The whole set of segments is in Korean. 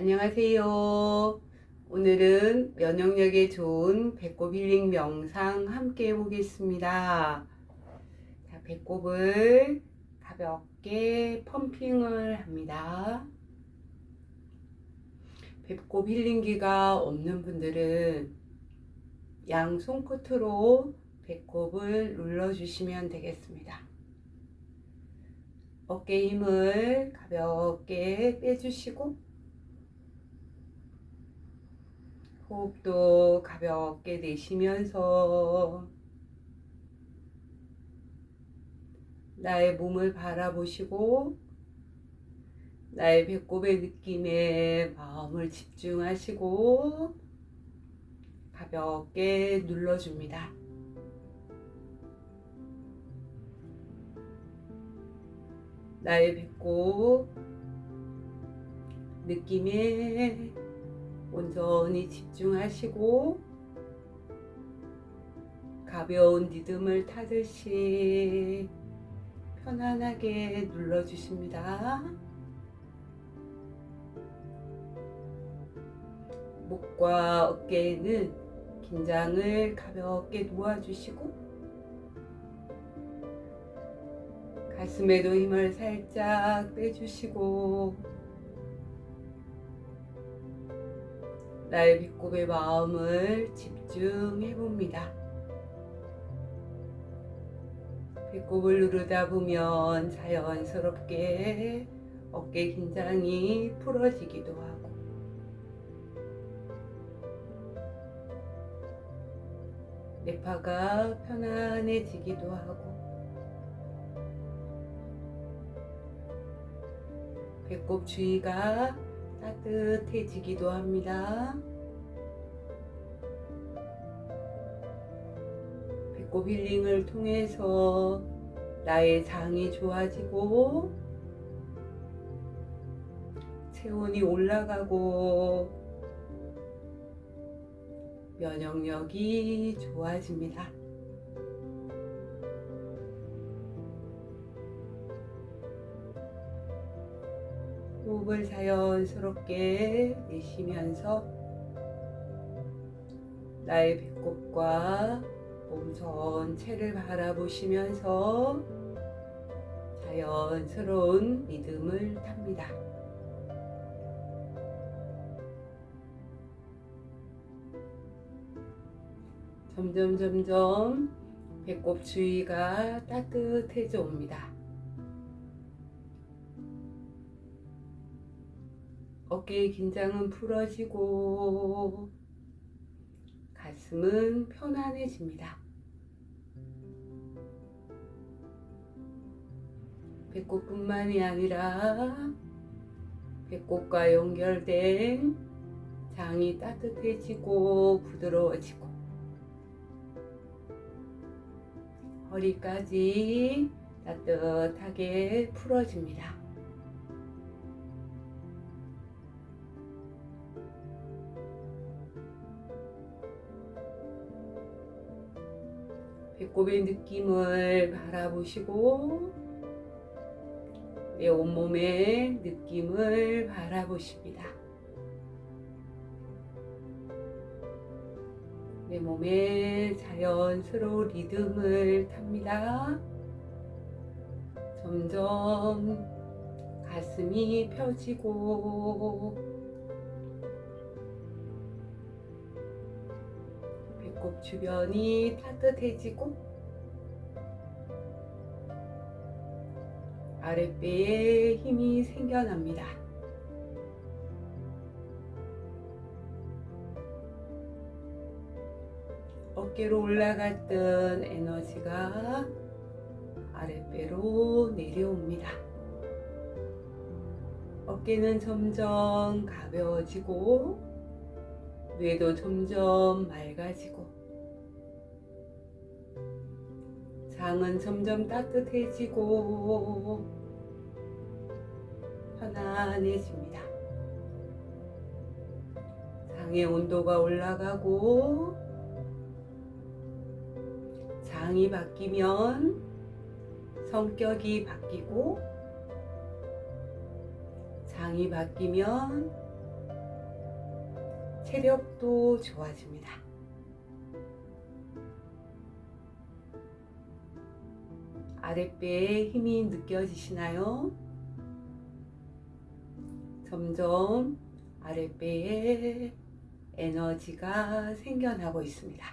안녕하세요. 오늘은 면역력에 좋은 배꼽 힐링 명상 함께 해보겠습니다. 자, 배꼽을 가볍게 펌핑을 합니다. 배꼽 힐링기가 없는 분들은 양 손끝으로 배꼽을 눌러주시면 되겠습니다. 어깨 힘을 가볍게 빼주시고 호흡도 가볍게 내쉬면서 나의 몸을 바라보시고 나의 배꼽의 느낌에 마음을 집중하시고 가볍게 눌러줍니다. 나의 배꼽 느낌에 온전히 집중하시고 가벼운 리듬을 타듯이 편안하게 눌러주십니다. 목과 어깨에는 긴장을 가볍게 놓아주시고 가슴에도 힘을 살짝 빼주시고 나의 배꼽의 마음을 집중해 봅니다. 배꼽을 누르다 보면 자연스럽게 어깨 긴장이 풀어지기도 하고 뇌파가 편안해지기도 하고 배꼽 주위가 따뜻해지기도 합니다. 배꼽 힐링을 통해서 나의 장이 좋아지고 체온이 올라가고 면역력이 좋아집니다. 호흡을 자연스럽게 내쉬면서 나의 배꼽과 몸 전체를 바라보시면서 자연스러운 리듬을 탑니다. 점점 점점 배꼽 주위가 따뜻해져 옵니다. 어깨의 긴장은 풀어지고 가슴은 편안해집니다. 배꼽뿐만이 아니라 배꼽과 연결된 장이 따뜻해지고 부드러워지고 허리까지 따뜻하게 풀어집니다. 배꼽의 느낌을 바라보시고 내 온몸의 느낌을 바라보십니다. 내 몸에 자연스러운 리듬을 탑니다. 점점 가슴이 펴지고 배꼽 주변이 따뜻해지고 아랫배에 힘이 생겨납니다. 어깨로 올라갔던 에너지가 아랫배로 내려옵니다. 어깨는 점점 가벼워지고 뇌도 점점 맑아지고 장은 점점 따뜻해지고 편안해집니다. 장의 온도가 올라가고 장이 바뀌면 성격이 바뀌고 장이 바뀌면 체력도 좋아집니다. 아랫배에 힘이 느껴지시나요? 점점 아랫배에 에너지가 생겨나고 있습니다.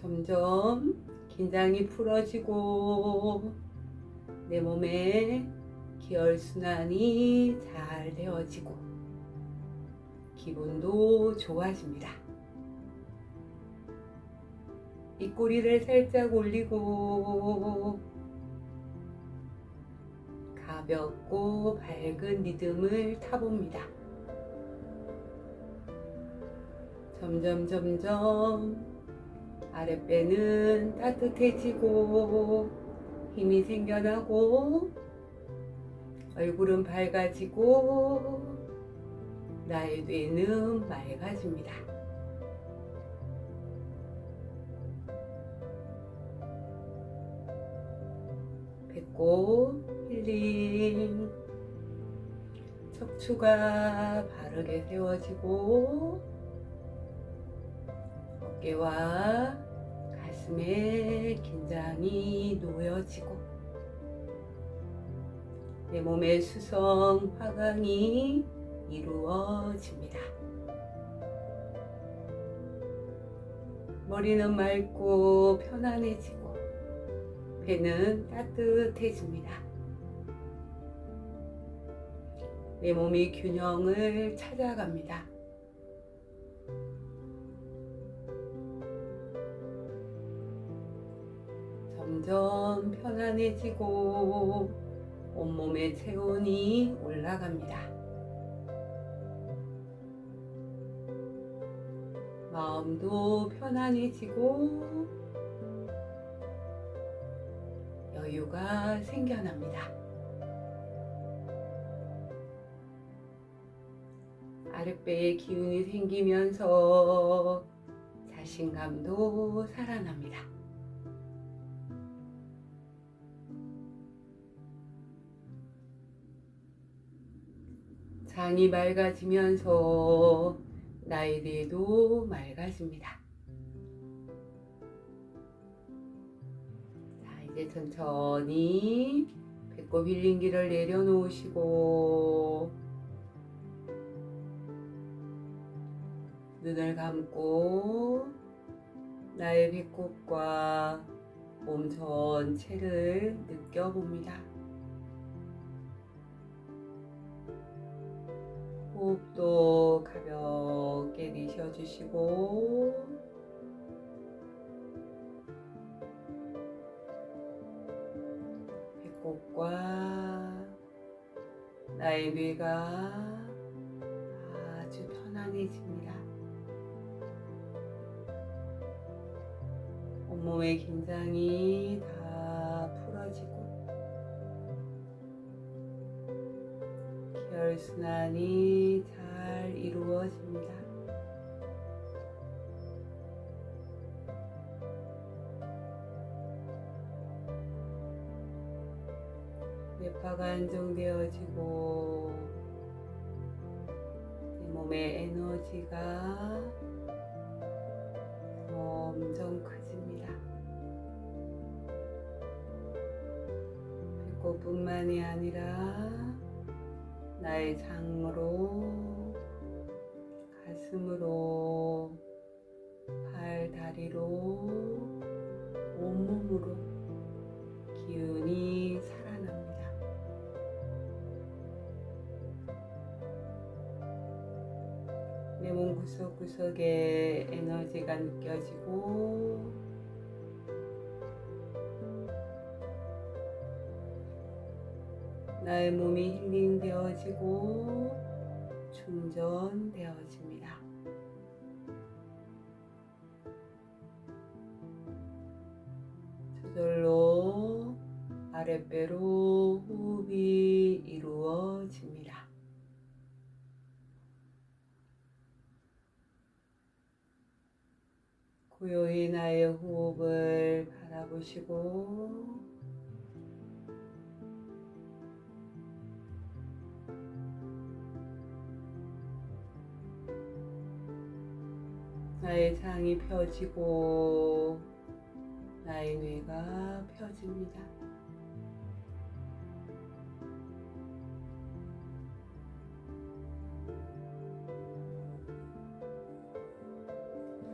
점점 긴장이 풀어지고 내 몸에 기혈순환이 잘 되어지고 기분도 좋아집니다. 입꼬리를 살짝 올리고 가볍고 밝은 리듬을 타봅니다. 점점 점점 아랫배는 따뜻해지고 힘이 생겨나고 얼굴은 밝아지고 나의 뇌는 맑아집니다. 배꼽 힐링 척추가 바르게 세워지고 어깨와 가슴에 긴장이 놓여지고 내 몸의 수성 화강이 이루어집니다. 머리는 맑고 편안해지고 배는 따뜻해집니다. 내 몸이 균형을 찾아갑니다. 점점 편안해지고 온몸의 체온이 올라갑니다. 마음도 편안해지고 여유가 생겨납니다. 아랫배에 기운이 생기면서 자신감도 살아납니다. 장이 맑아지면서 나의 뇌도 맑아집니다. 자, 이제 천천히 배꼽 힐링기를 내려놓으시고 눈을 감고 나의 배꼽과 몸 전체를 느껴봅니다. 호흡도 가볍게 내쉬어주시고 배꼽과 나의 뇌가 아주 편안해집니다. 온몸의 긴장이 다 혈순환이 잘 이루어집니다. 뇌파가 안정되어지고 내 몸의 에너지가 점점 커집니다. 배꼽뿐만이 아니라 나의 장으로, 가슴으로, 발, 다리로, 온몸으로 기운이 살아납니다. 내 몸 구석구석에 에너지가 느껴지고 나의 몸이 힐링되어지고 충전되어집니다. 저절로 아랫배로 호흡이 이루어집니다. 고요히 나의 호흡을 바라보시고 나의 장이 펴지고 나의 뇌가 펴집니다.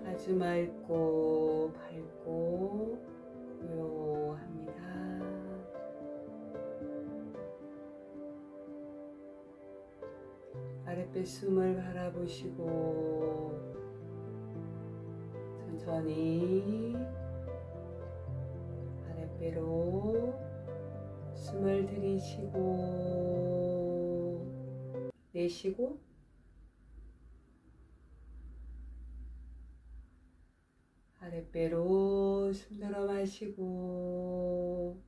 아주 맑고 밝고 고요합니다. 아랫배 숨을 바라보시고 천천히 아랫배로 숨을 들이쉬고 내쉬고 아랫배로 숨 들어 마시고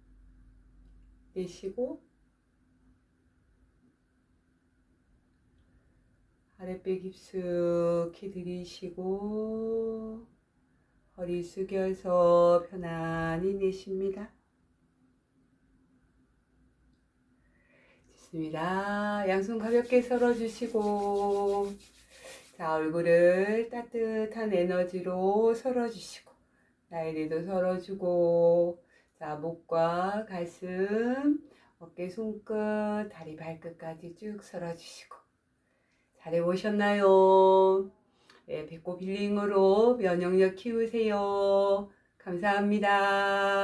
내쉬고 아랫배 깊숙이 들이쉬고 허리 숙여서 편안히 내쉽니다. 좋습니다. 양손 가볍게 썰어주시고 자 얼굴을 따뜻한 에너지로 썰어주시고 나이리도 썰어주고 자 목과 가슴 어깨 손끝 다리 발끝까지 쭉 썰어주시고 잘해보셨나요? 네, 배꼽 힐링으로 면역력 키우세요. 감사합니다.